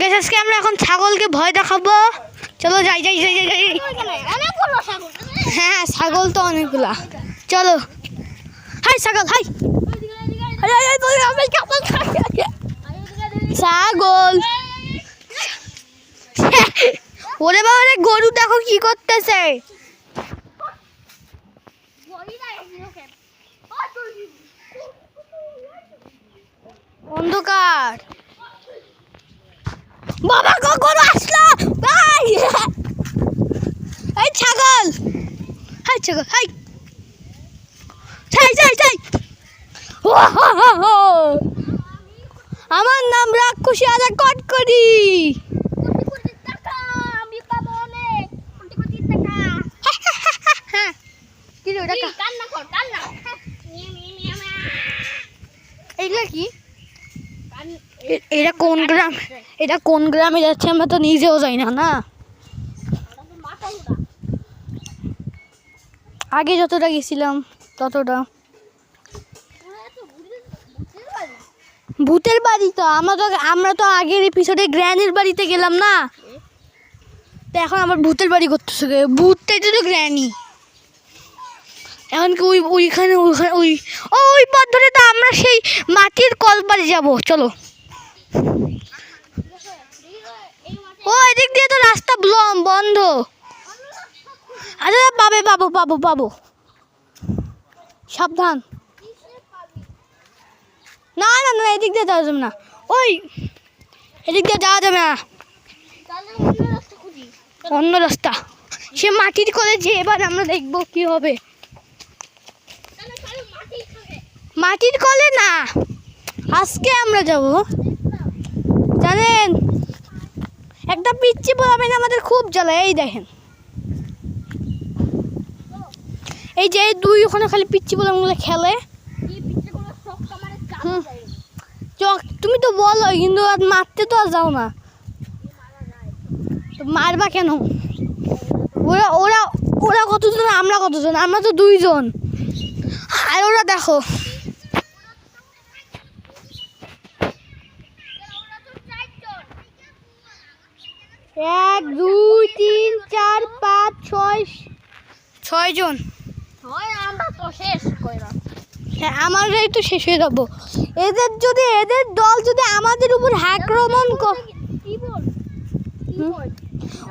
গেছে আজকে আমরা এখন ছাগলকে ভয় দেখাবো। চলো যাই যাই যাই যাই হ্যাঁ ছাগল তো অনেকগুলা। চলো। হাই, ছাগল হাই? ছাগল। ওরে বাবা রে, গরু দেখো কি করতেছে। অন্ধকার। বাবা কখন আসলো? ভাই! এই ছাগল! হাই ছাগল হাই ছাই ছাই ছাই। আমার নাম রাক্ষসী আদা কটকরি আমি পাবো অনেক কোটি কোটি টাকা কি রে ওটা কি, কা- কান্না কর কান্না মিয়া, মিয়া, মিয়া, মিয়া। এগুলা কি কান- এ- এটা কোন গ্রাম এটা কোন গ্রামে যাচ্ছে আমরা তো নিজেও যাই না না। আগে যতটা গেছিলাম, ততটা ভূতের- বাড়ি। তো, আমরা তো আমরা তো আগের এপিসোডে গ্র্যানির বাড়িতে গেলাম, না তো এখন আমার ভূতের বাড়ি করতেছে। ভূতটাই তো গ্র্যানি এখন কি ওই, ওইখানে ওইখানে, ওই ওই পথ ধরে তো আমরা সেই বাড়ি যাব, চলো। ও, এদিক দিয়ে তো রাস্তা ব্লম, বন্ধ। আচ্ছা পাবে, পাবো পাবো পাবো। সাবধান। না না না, এদিক দিয়ে যাওয়া যাবে না। ওই, এদিক দিয়ে যাওয়া যাবে না। অন্য রাস্তা। সে মাটির কলে যে, এবার আমরা দেখব কি হবে। মাটির কলে না। আজকে আমরা যাব। জানেন একটা পিচ্ছি পোলাবেন আমাদের খুব জ্বালায় এই দেখেন। এই যে দুই ওখানে খালি পিচ্ছি পোলামগুলো খেলে। চক তুমি তো বলো কিন্তু আর মারতে তো আর যাও না। মারবা কেন? ওরা ওরা ওরা কতজন? আমরা কতজন? আমরা তো দুইজন। আর ওরা দেখো ওরা তো চারজন। এক দুই তিন চার পাঁচ ছয় ছয় জন আমরা তো শেষ কইরা। হ্যাঁ আমারই তো শেষ হয়ে যাব এদের যদি এদের দল যদি আমাদের উপর আক্রমণ কর কি বল? কি হুম? বল?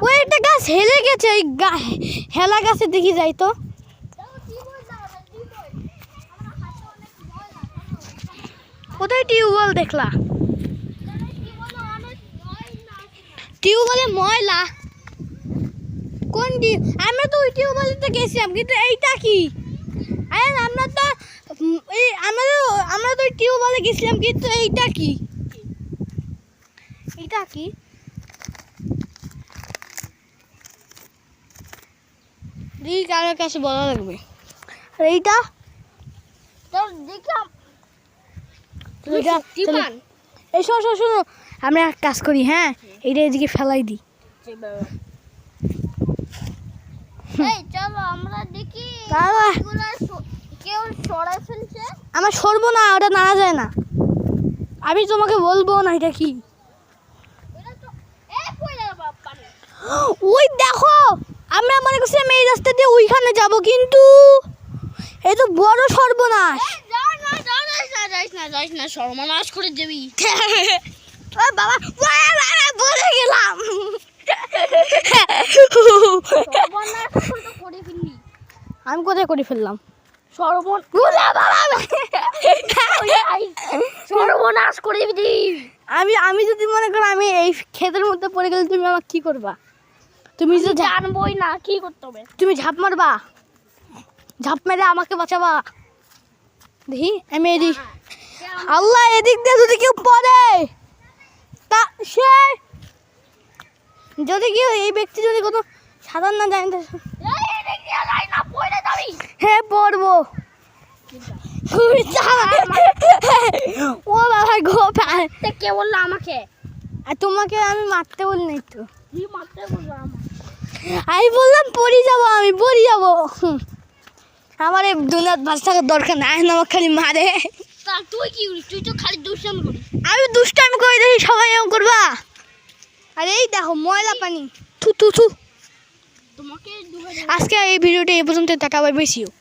ওই একটা গাছ হেলে গেছে ওই গা- হেলা গাছে দেখি যাই তো কোথায় টিউবওয়েল বল দাও না, কি বল? আমার হাতে অনেক ময়লা, জানো? কোথায় টিউবওয়েল দেখলা জানো কি বলো? অনেক ময়লা। টিউবওয়েলে ময়লা। কোন টিউ আমরা তো ওই টিউবওয়েলতে গেছিলাম কিন্তু এইটা কি? আরে আমরা তো এই আমরা তো আমরা তো টিউবওয়েলে গেছিলাম কিন্তু এইটা কি? এইটা কি? দেখি কারোর কাছে বলা লাগবে। আর এইটা? দেখলাম এইটা এই শোনো শোনো। আমরা এক কাজ করি হ্যাঁ? এইটা এদিকে ফেলাই দিই। এই চলো আমরা দেখি বাবা। এগুলা কেউ সরাই ফেলছে? আমার সরবো না ওটা নাড়া যায় না। আমি তোমাকে বলব না এটা কি? এটা এ ওই দেখো আমরা মনে করছিলাম এই রাস্তা দিয়ে ওইখানে যাব কিন্তু এই তো বড় সর্বনাশ। এই যাও না যাও যাইস না যাইস না যাইস না সর্বনাশ করে দেবি ও বাবা বাবা, বাবা, বলে গেলাম। আমি কোথায় করে ফেললাম? সর্বন সর্বনাশ করে দিবি আমি আমি যদি মনে করো আমি এই ক্ষেতের মধ্যে পড়ে গেলে তুমি আমাকে কি করবা? তুমি যে জানবই না কি করতে হবে? তুমি ঝাঁপ মারবা। ঝাঁপ মেরে আমাকে বাঁচাবা। দেখি আমি এদিক আল্লাহ এদিক দিয়ে যদি কেউ পড়ে। সে যদি কেউ এই ব্যক্তি যদি কোনো সাধারণ না জানে হ্যাঁ পড়ব। ও বাবা গো কে বলল আমাকে? আর তোমাকে আমি মারতে বলি নাই তো। কি মারতে বলল আমাকে? আমি বললাম পড়ি যাব আমি পড়ি যাব। আমার এই বাস থাকার দরকার নাই আমার খালি মারে। তুই কি তুই তো খালি দুষ্টামি করিস। আমি দুষ্টামি দেখি সবাই এরকম করবা? এই দেখো ময়লা পানি। থু থু থু। তোমাকে আজকে এই ভিডিওটা এই পর্যন্ত দেখাবার বেশিও